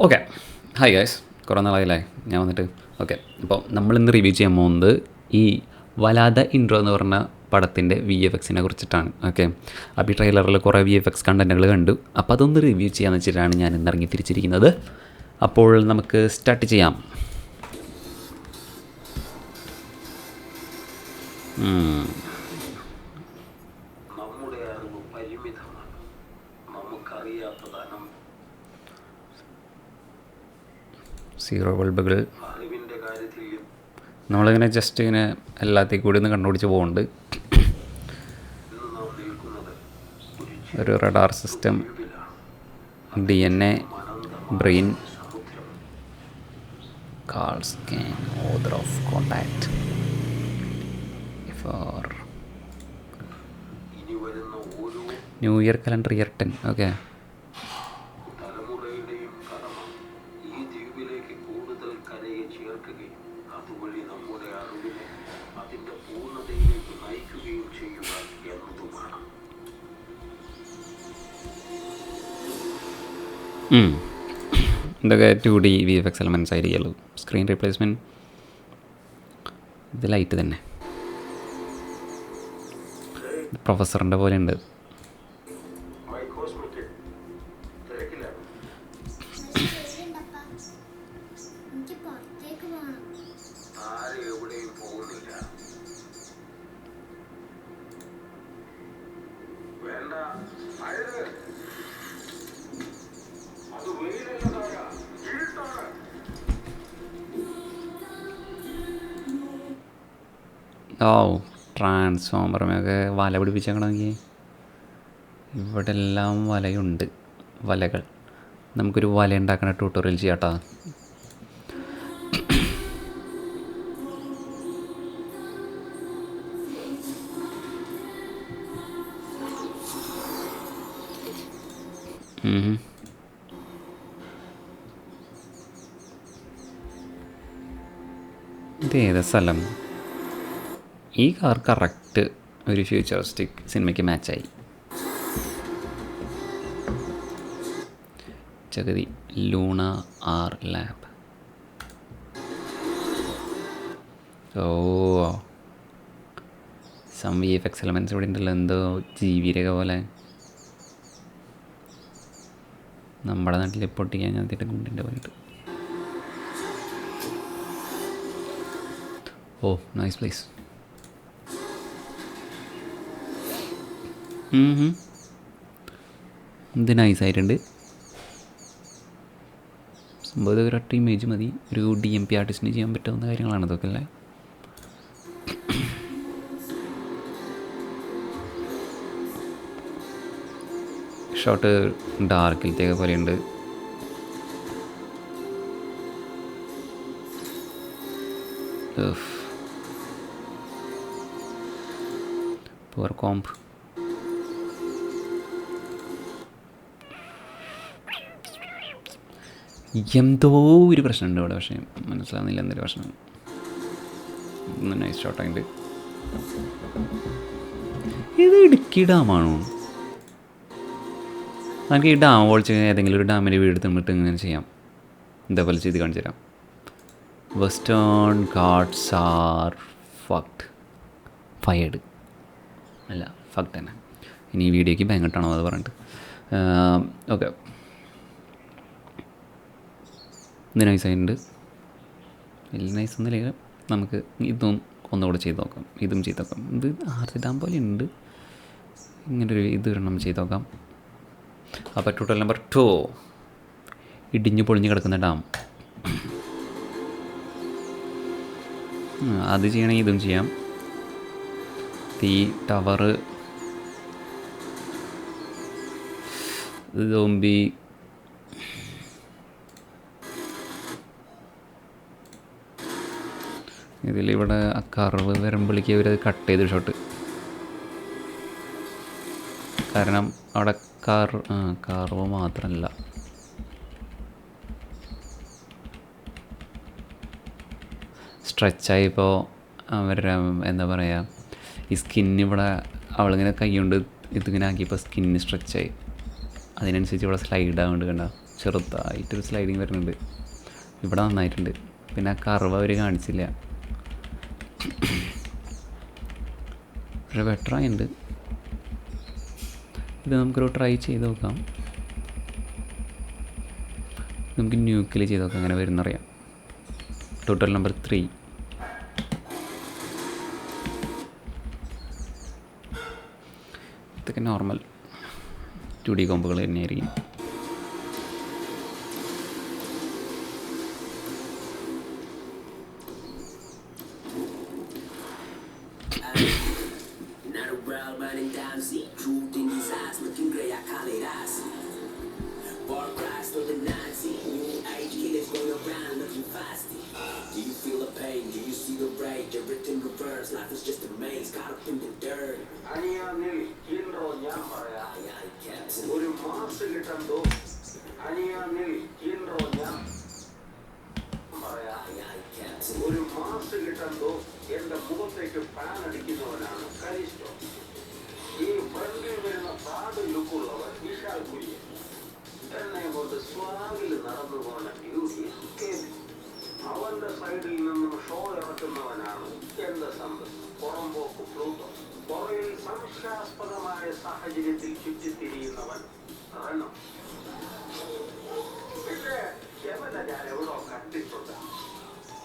Okay hi guys കുറേ നാളായില്ലേ ഞാൻ വന്നിട്ട്. ഓക്കെ അപ്പോൾ നമ്മൾ ഇന്ന് റിവ്യൂ ചെയ്യാൻ പോകുന്നത് ഈ വലാത ഇൻട്രോ എന്ന് പറഞ്ഞ പടത്തിന്റെ വി എഫ് എക്സിനെ കുറിച്ചിട്ടാണ്. ഓക്കെ അപ്പോൾ ഈ ട്രെയിലറിൽ കുറേ വി എഫ് എക്സ് കണ്ടന്റുകൾ കണ്ടു. അപ്പോൾ അതൊന്ന് റിവ്യൂ ചെയ്യാമെന്ന് വെച്ചിട്ടാണ് ഞാൻ ഇന്ന് ഇറങ്ങി തിരിച്ചിരിക്കുന്നത്. അപ്പോൾ നമുക്ക് സ്റ്റാർട്ട് ചെയ്യാം. ഉം. സീറോ ബൾബുകൾ. നമ്മളിങ്ങനെ ജസ്റ്റ് ഇങ്ങനെ എല്ലാത്തിൽ കൂടി ഒന്ന് കണ്ടുപിടിച്ച് പോകുന്നുണ്ട് ഒരു radar system D N A brain call scan other of contact for new year calendar year ten okay ഇതൊക്കെ two D V F X elements ആയിരിക്കുള്ളൂ. Screen replacement ഇത് ലൈറ്റ് തന്നെ. പ്രൊഫസറിന്റെ പോലെ ഉണ്ട്. ഓ ട്രാൻസ്ഫോമറുമൊക്കെ വല പിടിപ്പിച്ചേക്കണമെങ്കിൽ ഇവിടെ എല്ലാം വലയുണ്ട് വലകൾ. നമുക്കൊരു വല ഉണ്ടാക്കണ ട്യൂട്ടോറിയൽ ചെയ്യാട്ടോ. ഇത് ഏത് സ്ഥലം? ഈ കാർ കറക്റ്റ് ഒരു ഫ്യൂച്ചറിസ്റ്റിക് സിനിമയ്ക്ക് മാച്ചായി ചകതി ലൂണ ആർ ലാബ് ഓ. Some V F X elements ഇവിടെ ഉണ്ടല്ലോ. എന്തോ ജീവിരക പോലെ. നമ്മുടെ നാട്ടിൽ പൊട്ടിക്കാൻ ഞാത്തിട്ട് ഗുണ്ടിന്റെ പോയിട്ട് ഓ നൈസ് പ്ലേസ് ഇത് നൈസായിട്ടുണ്ട് സംഭവം ഒരു ഒറ്റ ഇമേജ് മതി. ഒരു ഡി എം പി ആർട്ടിസ്റ്റിന് ചെയ്യാൻ പറ്റാവുന്ന കാര്യങ്ങളാണ് ഇതൊക്കെ അല്ലേ? ഷോട്ട് ഡാർക്കിലത്തേക്ക് പോലെയുണ്ട്. പവർ കോംപ് എന്തോ ഒരു പ്രശ്നമുണ്ട് ഇവിടെ പക്ഷേ മനസ്സിലാവുന്നില്ല എന്തൊരു പ്രശ്നം. നൈസ് ഷോട്ടായിട്ട് ഇത് ഇടുക്കി ഡാമാണോ? നമുക്ക് ഈ ഡാം പൊളിച്ച് ഏതെങ്കിലും ഒരു ഡാമിന്റെ വീട് തിന്നിട്ട് ഇങ്ങനെ ചെയ്യാം. ഇതേപോലെ ചെയ്ത് കാണിച്ചു തരാം. Western gods are fact fired അല്ല ഫക്ട് തന്നെ. ഇനി ഈ വീഡിയോയ്ക്ക് ബാങ്കിട്ടാണോ അത് പറഞ്ഞിട്ട്. ഓക്കെ ഇത് നൈസായിട്ടുണ്ട് വലിയ നൈസ് ഒന്നുമില്ല. നമുക്ക് ഇതും ഒന്നുകൂടെ ചെയ്ത് നോക്കാം. ഇതും ചെയ്ത് നോക്കാം. ഇത് ആർത്തി പോലെ ഉണ്ട്. ഇങ്ങനൊരു ഇത് ഒരെണ്ണം ചെയ്ത് നോക്കാം. അപ്പോൾ ടോട്ടൽ നമ്പർ ടു ഇടിഞ്ഞ് പൊളിഞ്ഞ് കിടക്കുന്ന ഡാം. അത് ചെയ്യണമെങ്കിൽ ഇതും ചെയ്യാം. തീ ടവറ് സോംബി ഇതിലിവിടെ ആ കർവ് വരുമ്പോഴേക്ക് അവരത് കട്ട് ചെയ്ത് ഷോട്ട് കാരണം അവിടെ കാർ ആ മാത്രമല്ല സ്ട്രെച്ചായിപ്പോൾ അവരുടെ എന്താ പറയുക ഈ സ്കിന്ന് ഇവിടെ അവളിങ്ങനെ കൈ കൊണ്ട് ഇതിങ്ങനെ ആക്കിയപ്പോൾ സ്കിന്ന് സ്ട്രെച്ചായി അതിനനുസരിച്ച് ഇവിടെ സ്ലൈഡ് ആവുന്നുണ്ട് കണ്ട? ചെറുതായിട്ടൊരു സ്ലൈഡിങ് വരുന്നുണ്ട്. ഇവിടെ നന്നായിട്ടുണ്ട്. പിന്നെ ആ കർവ് അവർ കാണിച്ചില്ല. പക്ഷെ ഉണ്ട്. ഇത് നമുക്കൊരു ട്രൈ ചെയ്ത് നോക്കാം. നമുക്ക് ന്യൂക്കിൽ ചെയ്ത് നോക്കാം അങ്ങനെ വരുന്നറിയാം. ടോട്ടൽ നമ്പർ ത്രീ ഇതൊക്കെ നോർമൽ ടു ഡി കോമ്പുകൾ തന്നെയായിരിക്കും. pain? Do you see the rage? Everything reverse, life is just a maze, caught up in the dirt. അനിയാന്നിൽ intro ഞാൻ പറയാം Aye, aye, Captain. ഒരു മാസ് കിട്ടണ്ടോ അനിയാന്നിൽ ഇൻട്രോ ഞാൻ പറയാം Aye, aye, Captain. ഒരു mass കിട്ടണ്ടോ എന്റെ മുഖത്തേക്ക് ഫാൻ അടിക്കുന്നവനാണ് കനിഷ്ഠോ ഈ ഫ്രണ്ടിൽ വരുന്ന പ്രാട് ലുക്കുള്ളവൻ വിശാൽ കുര്യൻ എന്നെ കൊണ്ട് സ്വാഗിൽ നടന്നു പോണ ബ്യൂട്ടി കെവിൻ. അവന്റെ സൈഡിൽ നിന്നും ഷോ ഇറക്കുന്നവനാണ്. എന്റെ സമ്പത്ത്. പുറംപോക്ക് പ്ലൂട്ടോ. പുറയിൽ സംശയാസ്പദമായ സാഹചര്യത്തിൽ ചുറ്റിത്തിരിയുന്നവൻ പക്ഷേ യവനെ ഞാൻ എവിടോ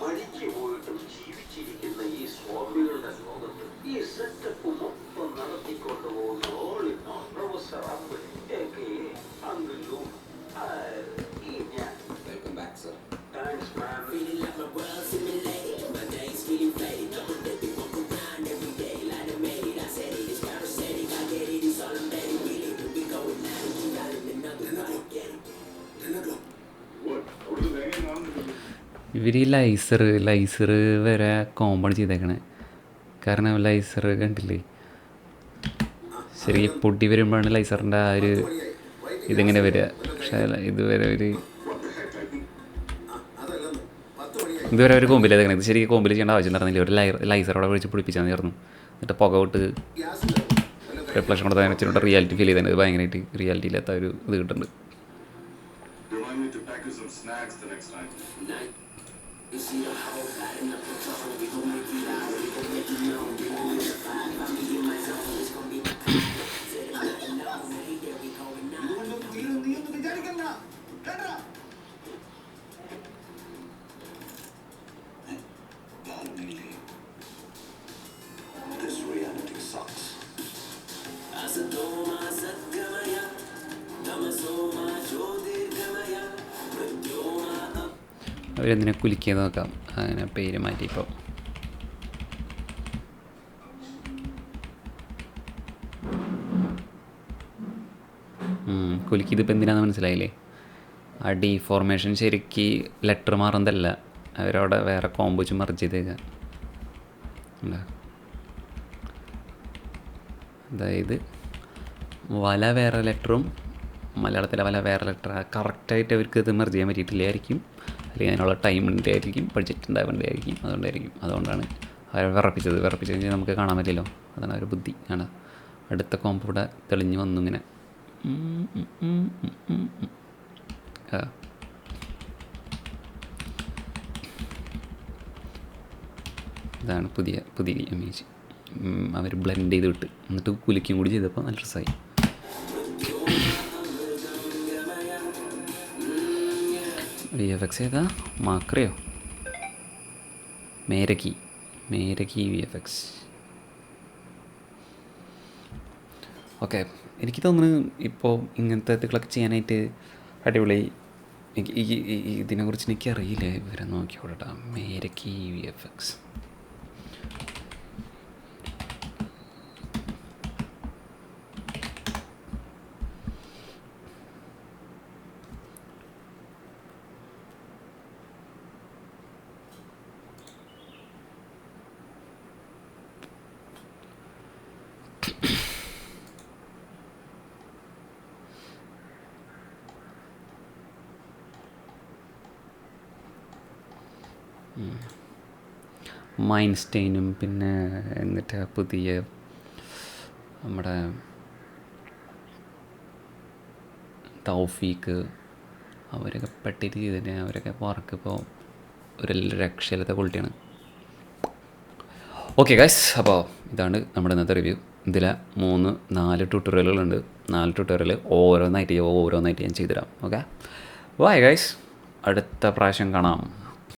മരിച്ചു പോയിട്ടും ജീവിച്ചിരിക്കുന്ന ഈ സ്വാമികളുടെ ലോകത്ത് ഈ സെറ്റപ്പ് മൊത്തം നടത്തിക്കൊണ്ടു പോകുന്ന പ്രൊഫസർ അമ്പിൾ ലൂ ഈ ഞാൻ ഇവർ ഈ ലൈസർ ലൈസർ വരെ കോമ്പൺ ചെയ്തേക്കണേ. കാരണം ലൈസർ കണ്ടില്ലേ? ശരി പൊട്ടി വരുമ്പോഴാണ് ലൈസറിന്റെ ആ ഒരു ഇതിങ്ങനെ വരിക. പക്ഷേ ഇതുവരെ ഒരു ഇതുവരെ ഒരു കോമ്പിൽ ഇത് ശരിക്കും കോമ്പിൽ ചെയ്യേണ്ട ആവശ്യം നടന്നില്ല. ഒരു ലൈ ലൈസറോടെ വിളിച്ച് പിടിപ്പിച്ചാൽ ചേർന്നു എന്നിട്ട് പുക വിട്ട് റിഫ്ലക്ഷൻ കൊടുത്താൽ വെച്ചിട്ടുണ്ട് റിയാലിറ്റി ഫീൽ ചെയ്തത് ഭയങ്കരമായിട്ട് റിയാലിറ്റി ഇല്ലാത്ത ഒരു ഇത് കിട്ടുന്നുണ്ട്. You see the whole in the patrol, we gon' make it out, we gon' make it known. അവരെന്തിനെ കുലിക്കിയത് നോക്കാം. അങ്ങനെ പേര് മാറ്റി ഇപ്പോൾ കുലുക്കിയത് എന്തിനാന്ന് മനസ്സിലായില്ലേ? ആ ഡീഫോർമേഷൻ ശരിക്ക് ലെറ്റർ മാറുന്നതല്ല. അവരവിടെ വേറെ കോമ്പ് വെച്ച് മറിച്ച് ചെയ്തേക്കാം. അതായത് വല വേറെ ലെറ്ററും മലയാളത്തിലെ വല വേറെ ലെറ്റർ കറക്റ്റായിട്ട് അവർക്ക് ഇത് മെർജ് ചെയ്യാൻ പറ്റിയിട്ടില്ലായിരിക്കും. അല്ലെങ്കിൽ അതിനുള്ള ടൈമിന്റെ ആയിരിക്കും ബഡ്ജറ്റ് ഉണ്ടാവേണ്ട ആയിരിക്കും അതുകൊണ്ടായിരിക്കും. അതുകൊണ്ടാണ് അവർ വിറപ്പിച്ചത്. വിറപ്പിച്ച് കഴിഞ്ഞാൽ നമുക്ക് കാണാൻ പറ്റില്ലല്ലോ അതാണ് ഒരു ബുദ്ധി. ആണ്. അടുത്ത കോമ്പ് ഇവിടെ തെളിഞ്ഞ് വന്നു ഇങ്ങനെ. ഇതാണ് പുതിയ പുതിയ ഇമേജ് അവർ ബ്ലെൻഡ് ചെയ്ത് വിട്ട്. എന്നിട്ട് കുലിക്കും കൂടി ചെയ്തപ്പോൾ നല്ല രസമായി. വി എഫ് എക്സ് ഏതാ? മാക്രയോ. മേരക്കി മേരക്കി വി എഫ് എക്സ് ഓക്കെ എനിക്ക് തോന്നുന്നു ഇപ്പോൾ ഇങ്ങനത്തെ ഇതുകളൊക്കെ ചെയ്യാനായിട്ട് അടിപൊളി. എനിക്ക് ഈ ഇതിനെക്കുറിച്ച് എനിക്കറിയില്ല. ഇവരെ നോക്കിയോടാ മേരക്കി വി എഫ് എക്സ് മൈൻസ്റ്റൈനും പിന്നെ എന്നിട്ട് പുതിയ നമ്മുടെ തൗഫീക്ക് അവരൊക്കെ പെട്ടിട്ട് ചെയ്തിട്ട് അവരൊക്കെ വർക്ക് ഇപ്പോൾ ഒരു രക്ഷയില്ലാത്ത ക്വാളിറ്റിയാണ്. ഓക്കെ ഗൈസ് അപ്പോൾ ഇതാണ് നമ്മുടെ ഇന്നത്തെ റിവ്യൂ ഇതിൽ മൂന്ന് നാല് ട്യൂട്ടോറിയലുകളുണ്ട് നാല് ട്യൂട്ടോറിയൽ ഓരോന്നായിട്ട് ഓരോന്നായിട്ട് ഞാൻ ചെയ്തുതരാം. ഓക്കെ ബൈ ഗൈസ് അടുത്ത പ്രാവശ്യം കാണാം.